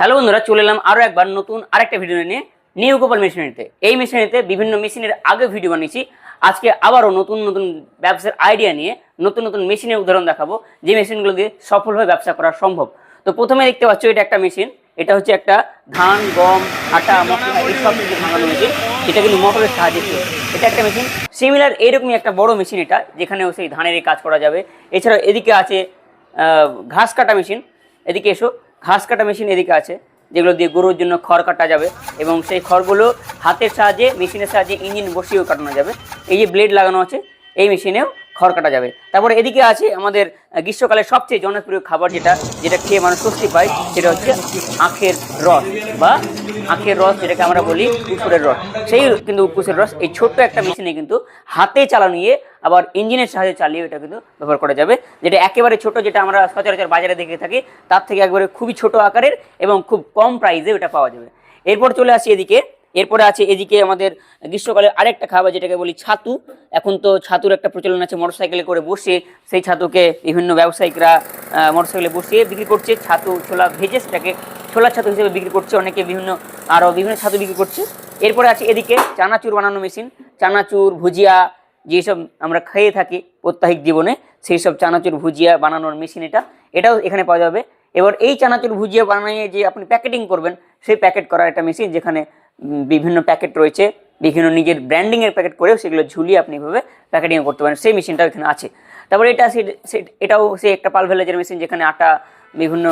Hello বন্ধুরা, চলে এলাম আরও একবার নতুন আরেকটা ভিডিও নিয়ে নিউ গোপাল মেশিনারিতে এই মেশিনারিতে বিভিন্ন মেশিনের আগে ভিডিও বানিয়েছি। আজকে আবারও নতুন নতুন ব্যবসার আইডিয়া নিয়ে নতুন নতুন মেশিনের উদাহরণ দেখাবো, যে মেশিনগুলো দিয়ে সফলভাবে ব্যবসা করা সম্ভব। তো প্রথমে দেখতে পাচ্ছ, এটা একটা মেশিন এটা হচ্ছে একটা ধান, গম, আটা মশলা এই সব কিছু ভাঙানো মেশিন এটা কিন্তু মোটরের সাহায্যে এটা একটা মেশিন সিমিলার এরকমই একটা বড় মেশিন এটা, যেখানেও সেই ধানের কাজ করা যাবে। এছাড়া এদিকে আছে ঘাস কাটা মেশিন এদিকে এসো ঘাস কাটা মেশিন এদিকে আছে, যেগুলো দিয়ে গরুর জন্য খড় কাটা যাবে এবং সেই খড়গুলো হাতের সাহায্যে, মেশিনের সাহায্যে ইঞ্জিন বসিয়েও কাটানো যাবে। এই যে ব্লেড লাগানো আছে, এই মেশিনেও খড় কাটা যাবে। তারপরে এদিকে আছে আমাদের গ্রীষ্মকালে সবচেয়ে জনপ্রিয় খাবার যেটা যেটা খেয়ে মানুষ স্বস্তি পায়, সেটা হচ্ছে আখের রস বা আখের রস যেটাকে আমরা বলি কুসুরের রস। সেই কিন্তু কুসুরের রস, এই ছোট্ট একটা মেশিনে কিন্তু হাতে চালানো নিয়ে আবার ইঞ্জিনের সাহায্যে চালিয়ে এটা কিন্তু ব্যবহার করা যাবে। যেটা একেবারে ছোট, যেটা আমরা সচরাচর বাজারে দেখে থাকি, তার থেকে একবারে খুবই ছোট আকারের এবং খুব কম প্রাইসে ওটা পাওয়া যাবে। এরপর চলে আসি এদিকে এরপরে আছে এদিকে আমাদের গ্রীষ্মকালে আরেকটা খাবার যেটাকে বলি ছাতু। এখন তো ছাতুর একটা প্রচলন আছে, মোটরসাইকেলে করে বসে সেই ছাতুকে বিভিন্ন ব্যবসায়িকরা মোটরসাইকেলে বসিয়ে বিক্রি করছে। ছাতু ছোলা ভেজে সেটাকে ছোলা ছাতু হিসেবে বিক্রি করছে। অনেকে বিভিন্ন আরও বিভিন্ন ছাতু বিক্রি করছে। এরপরে আছে এদিকে চানাচুর বানানো মেশিন। চানাচুর, ভুজিয়া যেসব আমরা খেয়ে থাকি প্রত্যাহিক জীবনে সেই সব চানাচুর, ভুজিয়া বানানোর মেশিন এটা। এটাও এখানে পাওয়া যাবে। এবার এই চানাচুর, ভুজিয়া বানিয়ে যে আপনি প্যাকেটিং করবেন, সেই প্যাকেট করার একটা মেশিন যেখানে বিভিন্ন প্যাকেট রয়েছে, বিভিন্ন নিজের ব্র্যান্ডিংয়ের প্যাকেট করেও সেগুলো ঝুলিয়ে আপনি এভাবে প্যাকেটিংও করতে পারেন। সেই মেশিনটাও এখানে আছে। তারপরে এটা এটাও সে একটা পালভেলাজের মেশিন যেখানে আটা, বিভিন্ন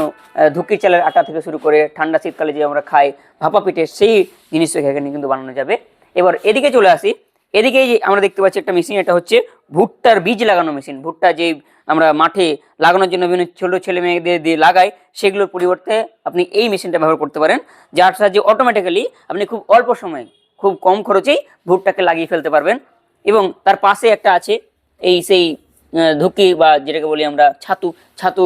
ধুকি ধুকির চালের আটা থেকে শুরু করে ঠান্ডা শীতকালে যে আমরা খাই, ভাপা পিঠে, সেই জিনিসটাকে এখানে কিন্তু বানানো যাবে। এবার এদিকে চলে আসি এদিকে যে আমরা দেখতে পাচ্ছি একটা মেশিন, এটা হচ্ছে ভুট্টার বীজ লাগানো মেশিন। ভুট্টা যে আমরা মাঠে লাগানোর জন্য বিভিন্ন ছোট ছেলে মেয়েদের দিয়ে লাগাই, সেগুলোর পরিবর্তে আপনি এই মেশিনটা ব্যবহার করতে পারেন। যার সাহায্যে অটোমেটিক্যালি আপনি খুব অল্প সময়ে খুব কম খরচেই ভুট্টাকে লাগিয়ে ফেলতে পারবেন। এবং তার পাশে একটা আছে, এই সেই ধুকি বা যেটাকে বলি আমরা, ছাতু ছাতু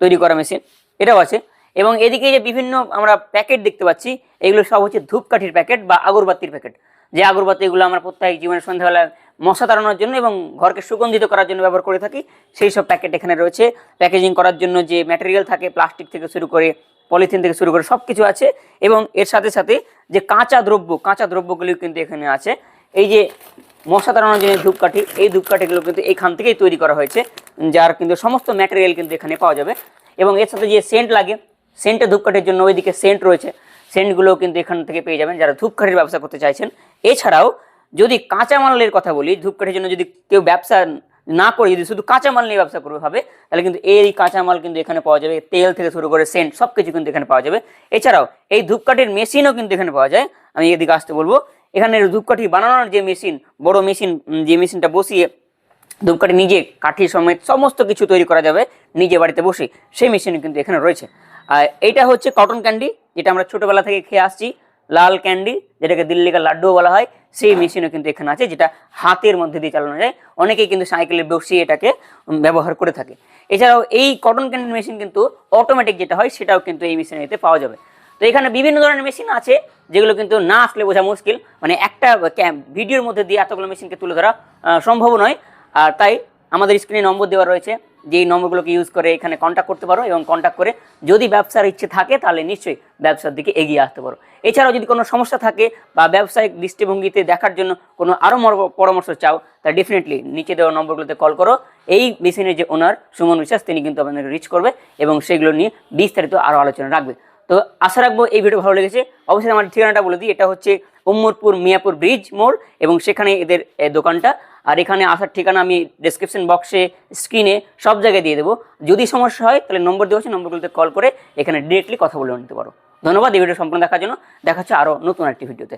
তৈরি করা মেশিন। এটাও আছে। এবং এদিকে যে বিভিন্ন আমরা প্যাকেট দেখতে পাচ্ছি, এগুলো সব হচ্ছে ধূপকাঠির প্যাকেট বা আগরবাতির প্যাকেট। যে আগরবাতিগুলো আমরা প্রত্যেক জীবনের সন্ধ্যাবেলা মশা তাড়ানোর জন্য এবং ঘরকে সুগন্ধিত করার জন্য ব্যবহার করে থাকি, সেই সব প্যাকেট এখানে রয়েছে। প্যাকেজিং করার জন্য যে ম্যাটেরিয়াল থাকে, প্লাস্টিক থেকে শুরু করে, পলিথিন থেকে শুরু করে সব কিছু আছে এবং এর সাথে সাথে যে কাঁচা দ্রব্য, কাঁচা দ্রব্যগুলিও কিন্তু এখানে আছে। এই যে মশা তাড়ানোর জন্য ধূপকাঠি, এই ধূপকাঠিগুলো কিন্তু এখান থেকেই তৈরি করা হয়েছে, যার কিন্তু সমস্ত ম্যাটেরিয়াল কিন্তু এখানে পাওয়া যাবে। এবং এর সাথে যে সেন্ট লাগে সেন্টে ধূপকাঠির জন্য ওইদিকে সেন্ট রয়েছে। সেন্টগুলোও কিন্তু এখান থেকে পেয়ে যাবেন যারা ধূপকাঠির ব্যবসা করতে চাইছেন। এছাড়াও যদি কাঁচামালের কথা বলি, ধূপকাঠির জন্য যদি কেউ ব্যবসা না করে, যদি শুধু কাঁচামাল নিয়ে ব্যবসা করবে ভাবে, তাহলে কিন্তু এই কাঁচামাল কিন্তু এখানে পাওয়া যাবে। তেল থেকে শুরু করে সেন্ট সব কিছু কিন্তু এখানে পাওয়া যাবে। এছাড়াও এই ধূপকাঠির মেশিনও কিন্তু এখানে পাওয়া যায়। আমি এদিকে আসতে বলব। এখানে ধূপকাঠি বানানোর যে মেশিন, বড় মেশিন যে মেশিনটা বসিয়ে ধূপকাঠি নিজে কাঠি সমেত সমস্ত কিছু তৈরি করা যাবে, নিজে বাড়িতে বসে, সেই মেশিন কিন্তু এখানে রয়েছে। আর এইটা হচ্ছে কটন ক্যান্ডি যেটা আমরা ছোটোবেলা থেকে খেয়ে আসছি। লাল ক্যান্ডি যেটাকে দিল্লিকার লাড্ডুও বলা হয়। সেই মেশিনও কিন্তু এখানে আছে, যেটা হাতের মধ্যে দিয়ে চালানো যায়। অনেকেই কিন্তু সাইকেলে বসিয়ে এটাকে ব্যবহার করে থাকে। এছাড়াও এই কটন ক্যান্ডি মেশিন কিন্তু অটোমেটিক যেটা হয়, সেটাও কিন্তু এই মেশিনেতে পাওয়া যাবে। তো এখানে বিভিন্ন ধরনের মেশিন আছে, যেগুলো কিন্তু না আসলে বোঝা মুশকিল। মানে একটা ভিডিওর মধ্যে দিয়ে এতগুলো মেশিনকে তুলে ধরা সম্ভব নয়। আর তাই আমাদের স্ক্রিনে নম্বর দেওয়া রয়েছে। যেই নম্বরগুলোকে ইউজ করে এখানে কন্ট্যাক্ট করতে পারো এবং কন্ট্যাক্ট করে যদি ব্যবসার ইচ্ছে থাকে তাহলে নিশ্চয়ই ব্যবসার দিকে এগিয়ে আসতে পারো। এছাড়াও যদি কোনো সমস্যা থাকে বা ব্যবসায়িক দৃষ্টিভঙ্গিতে দেখার জন্য কোনো আরও পরামর্শ চাও, তা ডেফিনেটলি নিচে দেওয়া নম্বরগুলোতে কল করো। এই মেশিনের যে ওনার সুমন বিশ্বাস, তিনি কিন্তু আপনাদেরকে রিচ করবে এবং সেগুলো নিয়ে বিস্তারিত আরও আলোচনা রাখবে। তো আশা রাখব এই ভিডিও ভালো লেগেছে। অবশ্যই আমার ঠিকানাটা বলে দিই, এটা হচ্ছে উম্মরপুর মিয়াপুর ব্রিজ মোড় এবং সেখানে এদের দোকানটা। আর এখানে আসার ঠিকানা আমি ডেসক্রিপশন বক্সে স্ক্রিনে সব জায়গায় দিয়ে দেবো। যদি সমস্যা হয়, তাহলে নম্বর দেওয়া হচ্ছে নম্বরগুলোতে কল করে এখানে ডিরেক্টলি কথা বলে নিতে পারো। ধন্যবাদ এই ভিডিও সম্পূর্ণ দেখার জন্য। দেখা হচ্ছে আরও নতুন একটি ভিডিওতে।